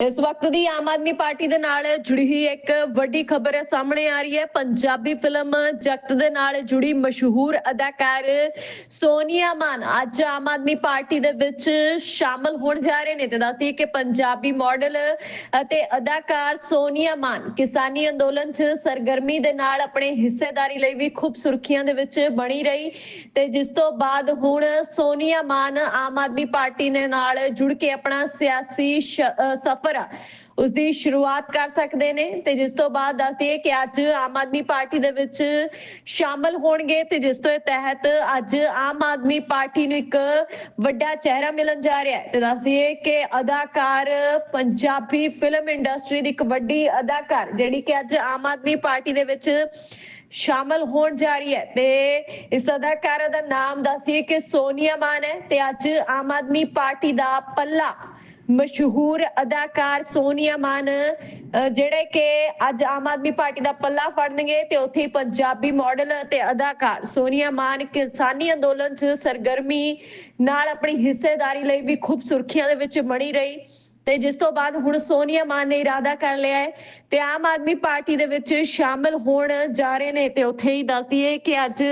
ਇਸ ਵਕਤ ਦੀ ਆਮ ਆਦਮੀ ਪਾਰਟੀ ਦੇ ਨਾਲ ਜੁੜੀ ਹੋਈ ਇੱਕ ਵੱਡੀ ਖਬਰ ਸਾਹਮਣੇ ਆ ਰਹੀ ਹੈ। ਪੰਜਾਬੀ ਫਿਲਮ ਜਗਤ ਦੇ ਨਾਲ ਜੁੜੀ ਮਸ਼ਹੂਰ ਅਦਾਕਾਰ ਸੋਨੀਆ ਮਾਨ ਅੱਜ ਆਮ ਆਦਮੀ ਪਾਰਟੀ ਦੇ ਵਿੱਚ ਸ਼ਾਮਲ ਹੋਣ ਜਾ ਰਹੇ ਨੇ ਤੇ ਦੱਸਦੀ ਕਿ ਪੰਜਾਬੀ ਮਾਡਲ ਅਤੇ ਅਦਾਕਾਰ ਸੋਨੀਆ ਮਾਨ ਕਿਸਾਨੀ ਅੰਦੋਲਨ 'ਚ ਸਰਗਰਮੀ ਦੇ ਨਾਲ ਆਪਣੇ ਹਿੱਸੇਦਾਰੀ ਲਈ ਵੀ ਖੂਬ ਸੁਰਖੀਆਂ ਦੇ ਵਿੱਚ ਬਣੀ ਰਹੀ ਤੇ ਜਿਸ ਤੋਂ ਬਾਅਦ ਹੁਣ ਸੋਨੀਆ ਮਾਨ ਆਮ ਆਦਮੀ ਪਾਰਟੀ ਦੇ ਨਾਲ ਜੁੜ ਕੇ ਆਪਣਾ ਸਿਆਸੀ ਸ਼- ਅ, ਆ। ਉਸ ਦੀ ਸ਼ੁਰੂਆਤ ਕਰ ਸਕਦੇ ਨੇ ਤੇ ਜਿਸ ਤੋਂ ਬਾਅਦ ਦੱਸਦੀ ਹੈ ਕਿ ਅੱਜ ਆਮ ਆਦਮੀ ਪਾਰਟੀ ਦੇ ਵਿੱਚ ਸ਼ਾਮਲ ਹੋਣਗੇ ਤੇ ਜਿਸ ਤੋਂ ਤਹਿਤ ਅੱਜ ਆਮ ਆਦਮੀ ਪਾਰਟੀ ਨੂੰ ਇੱਕ ਵੱਡਾ ਚਿਹਰਾ ਮਿਲਣ ਜਾ ਰਿਹਾ ਹੈ। ਤੇ ਦੱਸਦੀ ਹੈ ਕਿ ਅਦਾਕਾਰ ਪੰਜਾਬੀ ਫਿਲਮ ਇੰਡਸਟਰੀ ਦੀ ਇੱਕ ਵੱਡੀ ਅਦਾਕਾਰ ਜਿਹੜੀ ਕਿ ਅੱਜ ਆਮ ਆਦਮੀ ਪਾਰਟੀ ਦੇ ਵਿੱਚ ਸ਼ਾਮਲ ਹੋਣ ਜਾ ਰਹੀ ਹੈ ਤੇ ਇਸ ਅਦਾਕਾਰ ਦਾ ਨਾਮ ਦੱਸੀਏ ਕਿ ਸੋਨੀਆ ਮਾਨ ਹੈ ਤੇ ਅੱਜ ਆਮ ਆਦਮੀ ਪਾਰਟੀ ਦਾ ਪੱਲਾ ਮਸ਼ਹੂਰ ਅਦਾਕਾਰ ਸੋਨੀਆ ਮਾਨ ਜਿਹੜੇ ਕਿ ਅੱਜ ਆਮ ਆਦਮੀ ਪਾਰਟੀ ਦਾ ਪੱਲਾ ਫੜਨਗੇ ਤੇ ਉੱਥੇ ਪੰਜਾਬੀ ਮਾਡਲ ਅਤੇ ਅਦਾਕਾਰ ਸੋਨੀਆ ਮਾਨ ਕਿਸਾਨੀ ਅੰਦੋਲਨ 'ਚ ਸਰਗਰਮੀ ਨਾਲ ਆਪਣੀ ਹਿੱਸੇਦਾਰੀ ਲਈ ਵੀ ਖੂਬ ਸੁਰਖੀਆਂ ਦੇ ਵਿੱਚ ਬਣੀ ਰਹੀ। ਤੇ ਜਿਸ ਤੋਂ ਬਾਅਦ ਹੁਣ ਸੋਨੀਆ ਮਾਨ ਨੇ ਇਰਾਦਾ ਕਰ ਲਿਆ ਹੈ ਤੇ ਆਮ ਆਦਮੀ ਪਾਰਟੀ ਦੇ ਵਿੱਚ ਸ਼ਾਮਲ ਹੋਣ ਜਾ ਰਹੇ ਨੇ ਤੇ ਉੱਥੇ ਹੀ ਦੱਸਦੀ ਹੈ ਕਿ ਅੱਜ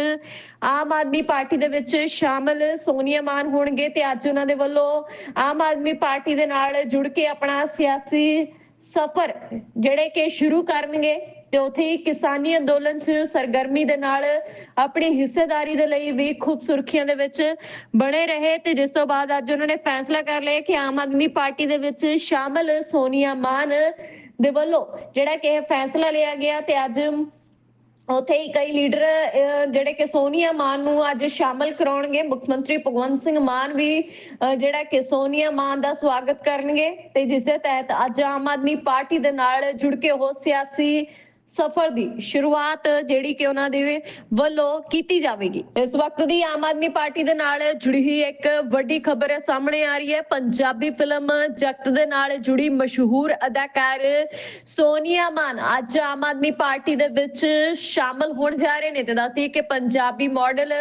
ਆਮ ਆਦਮੀ ਪਾਰਟੀ ਦੇ ਵਿੱਚ ਸ਼ਾਮਲ ਸੋਨੀਆ ਮਾਨ ਹੋਣਗੇ ਤੇ ਅੱਜ ਉਹਨਾਂ ਦੇ ਵੱਲੋਂ ਆਮ ਆਦਮੀ ਪਾਰਟੀ ਦੇ ਨਾਲ ਜੁੜ ਕੇ ਆਪਣਾ ਸਿਆਸੀ ਸਫ਼ਰ ਜਿਹੜੇ ਕਿ ਸ਼ੁਰੂ ਕਰਨਗੇ। ਤੇ ਉੱਥੇ ਹੀ ਕਿਸਾਨੀ ਅੰਦੋਲਨ 'ਚ ਸਰਗਰਮੀ ਦੇ ਨਾਲ ਆਪਣੀ ਹਿੱਸੇਦਾਰੀ ਦੇ ਲਈ ਵੀ ਖੂਬ ਸੁਰਖੀਆਂ ਦੇ ਵਿੱਚ ਬਣੇ ਰਹੇ ਤੇ ਜਿਸ ਤੋਂ ਬਾਅਦ ਅੱਜ ਉਹਨਾਂ ਨੇ ਫੈਸਲਾ ਕਰ ਲਿਆ ਕਿ ਆਮ ਆਦਮੀ ਪਾਰਟੀ ਦੇ ਵਿੱਚ ਸ਼ਾਮਲ ਸੋਨੀਆ ਮਾਨ ਦੇ ਵੱਲੋਂ ਜਿਹੜਾ ਕਿ ਫੈਸਲਾ ਲਿਆ ਗਿਆ ਤੇ ਅੱਜ ਉੱਥੇ ਹੀ ਕਈ ਲੀਡਰ ਜਿਹੜੇ ਕਿ ਸੋਨੀਆ ਮਾਨ ਨੂੰ ਅੱਜ ਸ਼ਾਮਲ ਕਰਾਉਣਗੇ। ਮੁੱਖ ਮੰਤਰੀ ਭਗਵੰਤ ਸਿੰਘ ਮਾਨ ਵੀ ਜਿਹੜਾ ਕਿ ਸੋਨੀਆ ਮਾਨ ਦਾ ਸਵਾਗਤ ਕਰਨਗੇ ਤੇ ਜਿਸ ਦੇ ਤਹਿਤ ਅੱਜ ਆਮ ਆਦਮੀ ਪਾਰਟੀ ਦੇ ਨਾਲ ਜੁੜ ਕੇ ਉਹ ਸਿਆਸੀ ਸਫਰ ਦੀ ਸ਼ੁਰੂਆਤ ਜਿਹੜੀ ਕਿ ਉਹਨਾਂ ਦੇ ਵੱਲੋਂ ਕੀਤੀ ਜਾਵੇਗੀ। ਇਸ ਵਕਤ ਦੀ ਆਮ ਆਦਮੀ ਪਾਰਟੀ ਦੇ ਨਾਲ ਜੁੜੀ ਹੋਈ ਇੱਕ ਵੱਡੀ ਖਬਰ ਸਾਹਮਣੇ ਆ ਰਹੀ ਹੈ। ਪੰਜਾਬੀ ਫਿਲਮ ਜਗਤ ਦੇ ਨਾਲ ਜੁੜੀ ਮਸ਼ਹੂਰ ਅਦਾਕਾਰ ਸੋਨੀਆ ਮਾਨ ਅੱਜ ਆਮ ਆਦਮੀ ਪਾਰਟੀ ਦੇ ਵਿੱਚ ਸ਼ਾਮਲ ਹੋਣ ਜਾ ਰਹੇ ਨੇ ਤੇ ਦੱਸਦੀ ਕਿ ਪੰਜਾਬੀ ਮਾਡਲ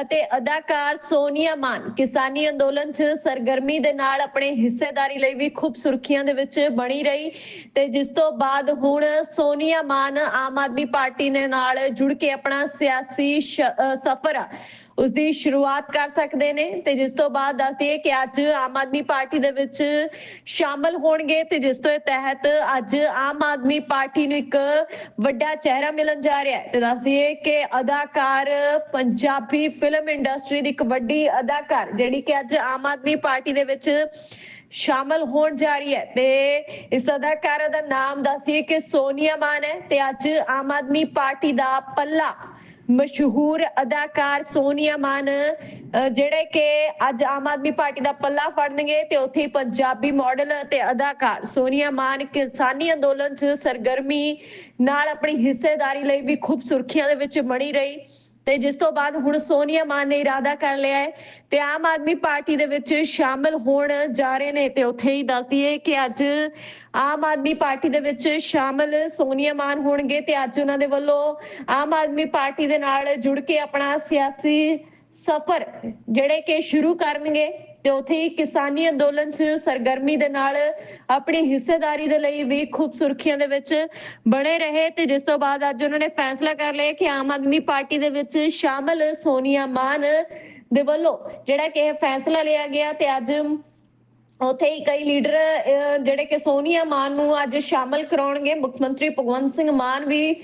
ਅਤੇ ਅਦਾਕਾਰ ਸੋਨੀਆ ਮਾਨ ਕਿਸਾਨੀ ਅੰਦੋਲਨ 'ਚ ਸਰਗਰਮੀ ਦੇ ਨਾਲ ਆਪਣੇ ਹਿੱਸੇਦਾਰੀ ਲਈ ਵੀ ਖੂਬ ਸੁਰਖੀਆਂ ਦੇ ਵਿੱਚ ਬਣੀ ਰਹੀ ਤੇ ਜਿਸ ਤੋਂ ਬਾਅਦ ਹੁਣ ਸੋਨੀਆ ਮਾਨ ਆਮ ਆਦਮੀ ਪਾਰਟੀ ਦੇ ਨਾਲ ਜੁੜ ਕੇ ਆਪਣਾ ਸਿਆਸੀ ਸਫ਼ਰ ਉਸ ਦੀ ਸ਼ੁਰੂਆਤ ਕਰ ਸਕਦੇ ਨੇ ਤੇ ਜਿਸ ਤੋਂ ਬਾਅਦ ਦੱਸਦੀ ਹੈ ਕਿ ਅੱਜ ਆਮ ਆਦਮੀ ਪਾਰਟੀ ਦੇ ਵਿੱਚ ਸ਼ਾਮਲ ਹੋਣਗੇ ਤੇ ਜਿਸ ਤੋਂ ਤਹਿਤ ਅੱਜ ਆਮ ਆਦਮੀ ਪਾਰਟੀ ਨੂੰ ਇੱਕ ਵੱਡਾ ਚਿਹਰਾ ਮਿਲਣ ਜਾ ਰਿਹਾ ਹੈ। ਤੇ ਦੱਸਦੀ ਹੈ ਕਿ ਅਦਾਕਾਰ ਪੰਜਾਬੀ ਫਿਲਮ ਇੰਡਸਟਰੀ ਦੀ ਇੱਕ ਵੱਡੀ ਅਦਾਕਾਰ ਜਿਹੜੀ ਕਿ ਅੱਜ ਆਮ ਆਦਮੀ ਪਾਰਟੀ ਦੇ ਵਿੱਚ ਸ਼ਾਮਲ ਹੋਣ ਜਾ ਰਹੀ ਹੈ ਤੇ ਇਸ ਅਦਾਕਾਰ ਦਾ ਨਾਮ ਦੱਸੀਏ ਕਿ ਸੋਨੀਆ ਮਾਨ ਹੈ ਤੇ ਅੱਜ ਆਮ ਆਦਮੀ ਪਾਰਟੀ ਦਾ ਪੱਲਾ ਮਸ਼ਹੂਰ ਅਦਾਕਾਰ ਸੋਨੀਆ ਮਾਨ ਜਿਹੜੇ ਕਿ ਅੱਜ ਆਮ ਆਦਮੀ ਪਾਰਟੀ ਦਾ ਪੱਲਾ ਫੜਨਗੇ ਤੇ ਉੱਥੇ ਪੰਜਾਬੀ ਮਾਡਲ ਅਤੇ ਅਦਾਕਾਰ ਸੋਨੀਆ ਮਾਨ ਕਿਸਾਨੀ ਅੰਦੋਲਨ 'ਚ ਸਰਗਰਮੀ ਨਾਲ ਆਪਣੀ ਹਿੱਸੇਦਾਰੀ ਲਈ ਵੀ ਖੂਬ ਸੁਰਖੀਆਂ ਦੇ ਵਿੱਚ ਬਣੀ ਰਹੀ। ਤੇ ਜਿਸ ਤੋਂ ਬਾਅਦ ਹੁਣ ਸੋਨੀਆ ਮਾਨ ਨੇ ਇਰਾਦਾ ਕਰ ਲਿਆ ਹੈ ਤੇ ਆਮ ਆਦਮੀ ਪਾਰਟੀ ਦੇ ਵਿੱਚ ਸ਼ਾਮਲ ਹੋਣ ਜਾ ਰਹੇ ਨੇ ਤੇ ਉੱਥੇ ਹੀ ਦੱਸਦੀ ਹੈ ਕਿ ਅੱਜ ਆਮ ਆਦਮੀ ਪਾਰਟੀ ਦੇ ਵਿੱਚ ਸ਼ਾਮਲ ਸੋਨੀਆ ਮਾਨ ਹੋਣਗੇ ਤੇ ਅੱਜ ਉਹਨਾਂ ਦੇ ਵੱਲੋਂ ਆਮ ਆਦਮੀ ਪਾਰਟੀ ਦੇ ਨਾਲ ਜੁੜ ਕੇ ਆਪਣਾ ਸਿਆਸੀ ਸਫ਼ਰ ਜਿਹੜੇ ਕਿ ਸ਼ੁਰੂ ਕਰਨਗੇ। ਤੇ ਉੱਥੇ ਹੀ ਕਿਸਾਨੀ ਅੰਦੋਲਨ 'ਚ ਸਰਗਰਮੀ ਦੇ ਨਾਲ ਆਪਣੀ ਹਿੱਸੇਦਾਰੀ ਦੇ ਲਈ ਵੀ ਖੂਬ ਸੁਰਖੀਆਂ ਦੇ ਵਿੱਚ ਬਣੇ ਰਹੇ ਤੇ ਜਿਸ ਤੋਂ ਬਾਅਦ ਅੱਜ ਉਹਨਾਂ ਨੇ ਫੈਸਲਾ ਕਰ ਲਿਆ ਕਿ ਆਮ ਆਦਮੀ ਪਾਰਟੀ ਦੇ ਵਿੱਚ ਸ਼ਾਮਲ ਸੋਨੀਆ ਮਾਨ ਦੇ ਵੱਲੋਂ ਜਿਹੜਾ ਕਿ ਇਹ ਫੈਸਲਾ ਲਿਆ ਗਿਆ ਤੇ ਅੱਜ ਉੱਥੇ ਹੀ ਕਈ ਲੀਡਰ ਜਿਹੜੇ ਕਿ ਸੋਨੀਆ ਮਾਨ ਨੂੰ ਅੱਜ ਸ਼ਾਮਲ ਕਰਾਉਣਗੇ। ਮੁੱਖ ਮੰਤਰੀ ਭਗਵੰਤ ਸਿੰਘ ਮਾਨ ਵੀ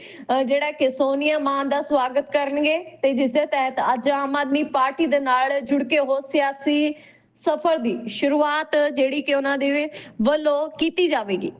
ਜਿਹੜਾ ਕਿ ਸੋਨੀਆ ਮਾਨ ਦਾ ਸਵਾਗਤ ਕਰਨਗੇ ਤੇ ਜਿਸ ਦੇ ਤਹਿਤ ਅੱਜ ਆਮ ਆਦਮੀ ਪਾਰਟੀ ਦੇ ਨਾਲ ਜੁੜ ਕੇ ਉਹ ਸਿਆਸੀ ਸਫ਼ਰ ਦੀ ਸ਼ੁਰੂਆਤ ਜਿਹੜੀ ਕਿ ਉਹਨਾਂ ਦੇ ਵੱਲੋਂ ਕੀਤੀ ਜਾਵੇਗੀ।